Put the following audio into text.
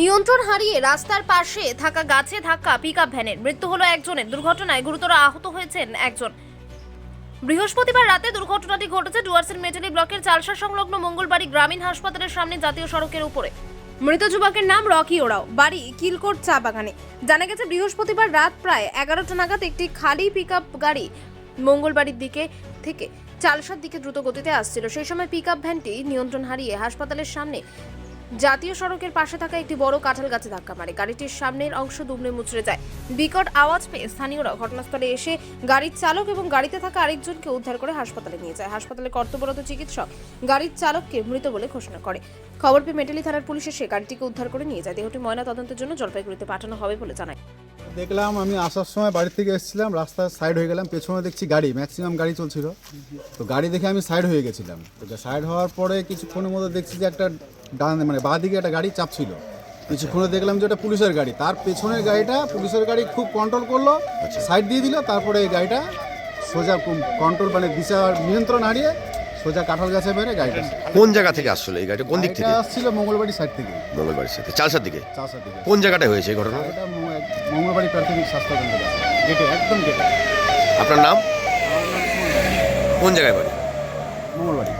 নিয়ন্ত্রণ হারিয়ে রাস্তার পাশে থাকা গাছে ধাক্কা পিকআপ ভ্যানের। মৃত্যু হলো একজনের। দুর্ঘটনায় গুরুতর আহত হয়েছেন একজন। বৃহস্পতিবার রাতে দুর্ঘটনাটি ঘটেছে ডুয়ার্সের মেটালি ব্লকের চালসা সংলগ্ন মঙ্গলবাড়ি গ্রামীণ হাসপাতালের সামনে জাতীয় সড়কের উপরে। মৃত যুবকের নাম রকি ওরাও। বাড়ি কিলকোট চা বাগানে। জানা গেছে বৃহস্পতিবার রাত প্রায় এগারোটা নাগাদ একটি খালি পিকআপ গাড়ি মঙ্গলবাড়ির দিকে থেকে চালসার দিকে দ্রুত গতিতে আসছিল। সেই সময় পিকআপ ভ্যানটি নিয়ন্ত্রণ হারিয়ে হাসপাতালের সামনে জাতীয় সড়কের পাশে থাকা একটি বড় কাঁঠাল গাছে ধাক্কা মারে। গাড়িটির সামনের অংশ দুমড়ে মুচড়ে যায়। বিকট আওয়াজ পেয়ে স্থানীয়রা ঘটনাস্থলে এসে গাড়ির চালক এবং গাড়িতে থাকা আরেকজনকে উদ্ধার করে হাসপাতালে নিয়ে যায়। হাসপাতালে কর্তব্যরত চিকিৎসক গাড়ির চালককে মৃত বলে ঘোষণা করে। খবর পেয়ে মেটালি থানার পুলিশ এসে গাড়িটিকে উদ্ধার করে নিয়ে যায়। দেহটি ময়না তদন্তের জন্য জলপাইগুড়িতে পাঠানো হবে বলে জানায়। দেখলাম আমি আসার সময় বাড়ি থেকে এসেছিলাম রাস্তার সাইড হয়ে গেলাম, পেছনে দেখছি গাড়ি ম্যাক্সিমাম গাড়ি চলছিল। তো গাড়ি দেখে আমি সাইড হয়ে গেছিলাম। তো সাইড হওয়ার পরে কিছুক্ষণের মধ্যে দেখছি যে একটা ডান মানে বাঁ দিকে একটা গাড়ি চাপছিল কিছুক্ষণে দেখলাম যে ওটা পুলিশের গাড়ি। তার পেছনের গাড়িটা পুলিশের গাড়ি খুব কন্ট্রোল করল সাইড দিয়ে দিল তারপরে এই গাড়িটা সোজা কন্ট্রোল মানে দিশা নিয়ন্ত্রণ হারিয়ে সোজা কাঁঠাল গাছে মেরে গাড়িটা কোন জায়গা থেকে আসছিল এই গাড়িটা? কোন দিক থেকে? আসছিল মঙ্গলবাড়ি সাইড থেকে। মঙ্গলবাড়ির সাথে চালসার দিকে? চাষা থেকে কোন জায়গাটায় হয়েছে এই ঘটনা? এটা মঙ্গলবাড়ি প্রাথমিক স্বাস্থ্য কেন্দ্র গেটে একদম গেটে আপনার নাম? কোন জায়গায় বাড়ি? মঙ্গলবাড়ি।